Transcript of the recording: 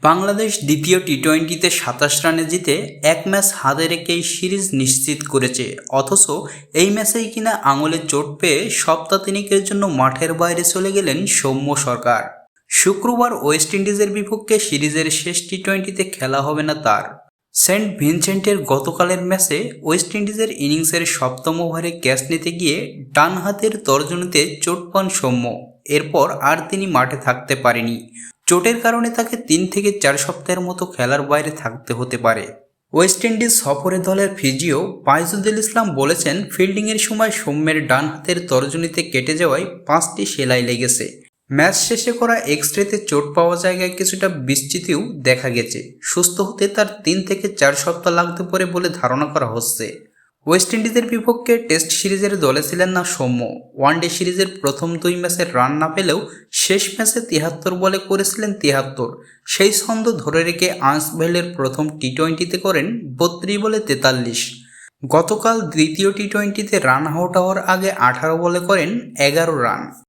বাংলাদেশ দ্বিতীয় টি টোয়েন্টিতে সাতাশ রানে জিতে এক ম্যাচ হাতে রেখেই সিরিজ নিশ্চিত করেছে। অথচ এই ম্যাচেই কিনা আঙুলে চোট পেয়ে সপ্তাহ তিনেকের জন্য মাঠের বাইরে চলে গেলেন সৌম্য সরকার। শুক্রবার ওয়েস্ট ইন্ডিজের বিপক্ষে সিরিজের শেষ টি টোয়েন্টিতে খেলা হবে না তার। সেন্ট ভিনসেন্টের গতকালের ম্যাচে ওয়েস্ট ইন্ডিজের ইনিংসের সপ্তম ওভারে ক্যাচ নিতে গিয়ে ডান হাতের তর্জনীতে চোট পান সৌম্য। এরপর আর তিনি মাঠে থাকতে পারেনি। চোটের কারণে তাকে তিন থেকে চার সপ্তাহের মতো খেলার বাইরে থাকতে হতে পারে। ওয়েস্ট ইন্ডিজ সফরে দলের ফিজিও বাইজুদুল ইসলাম বলেছেন, ফিল্ডিংয়ের সময় সৌম্যের ডান হাতের তর্জনীতে কেটে যাওয়ায় পাঁচটি সেলাই লেগেছে। ম্যাচ শেষে করা এক্স রেতে চোট পাওয়া জায়গায় কিছুটা বিস্তৃতিও দেখা গেছে। সুস্থ হতে তার তিন থেকে চার সপ্তাহ লাগতে পারে বলে ধারণা করা হচ্ছে। ওয়েস্ট ইন্ডিজের বিপক্ষে টেস্ট সিরিজের দলে ছিলেন না সৌম্য। ওয়ান ডে সিরিজের প্রথম দুই ম্যাচে রান না পেলেও শেষ ম্যাচে তিয়াত্তর বলে করেছিলেন তিয়াত্তর সেই ছন্দ ধরে রেখে আন্সভেলের প্রথম টি টোয়েন্টিতে করেন বত্রিশ বলে তেতাল্লিশ। গতকাল দ্বিতীয় টি টোয়েন্টিতে রান আউট হওয়ার আগে আঠারো বলে করেন এগারো রান।